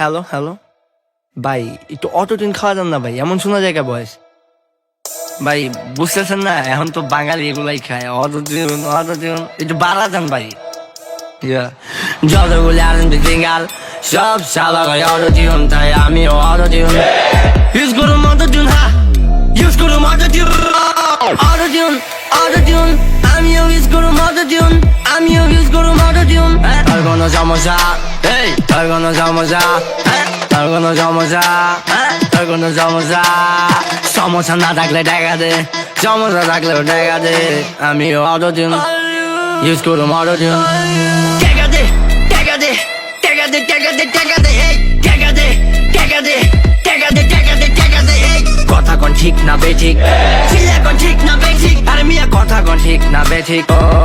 Hello hello ভাই, একটু auto tin খাওয়া যান না ভাই, এমন শোনা যায় বয়স? ভাই, বুঝতেছেন না, এখন তো বাঙালি এগুলাই খায় অটো টিউন একটু বাড়া যান ভাই। যতগুলি সিঙ্গাল, সব অটো টিউন তাই আমি অটো টিউন ইউজ করুন টিউন হা ইউজ আমিও ইউজ করুন টিউন আমিও ইউজ করুন অটো সমস্যা এই তার কোনো সমস্যা হ্যাঁ? তার কোনো সমস্যা হ্যাঁ? তার কোনো সমস্যা সমস্যা না থাকলে টাকা দে সমস্যা থাকলেও টাকা দে আমিও অটো টিউন ইউজ করুন অটো টিউন টাকা দে টাকা দে টাকা দে টাকা দে টাকা দে এই টাকা দে টাকা দে টাকা দে টাকা দে টাকা দে এই কথা কোন ঠিক না বেঠিক ঠিক? না বেঠিক আরে মিয়া কথা কোন ঠিক না বেঠিক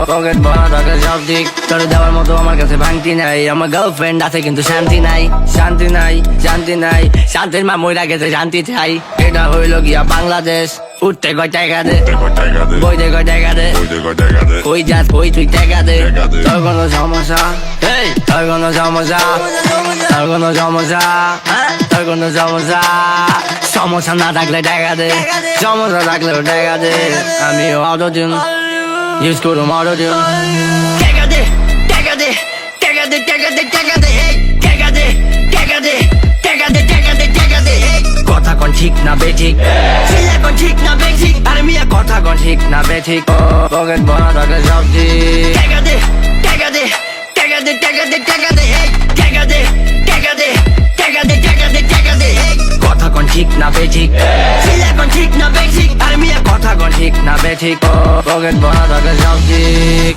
পকেট ভরা থাকে সব ঠিক তোর দেওয়ার মতো আমার কাছে ভাঙতি নাই। আমার গার্লফ্রেন্ড আছে কিন্তু শান্তি নাই। শান্তি নাই শান্তি নাই। শান্তির মা মইরা গেছে শান্তি চাই। এটা হইল গিয়া বাংলাদেশ। উঠতে কয় টাকা দে? বইতে কয় টাকা দে? কই তুই টাকা দে? তোর কোনো সমস্যা? তোর কোনো সমস্যা? তোর কোনো সমস্যা? তোর কোনো সমস্যা সমস্যা না থাকলে টাকা দে সমস্যা থাকলেও টাকা দে আমি অটো টিউন ইউজ করুম অটো টিউন টাকা দে টাকা দে টাকা দে টাকা দে টাকা দে এই দে টাকা দে টাকা দে টাকা দে টাকা দে কথা কোন ঠিক না বেঠিক কোন ঠিক না বেঠিক আরে মিয়া কথা কোন ঠিক না বেঠিক পকেট ভরা থাকে সব ঠিক দে দে টাকা দে টাকা দে টাকা দে ঠিক না বেঠিক পকেট ভরা থাকে সব ঠিক।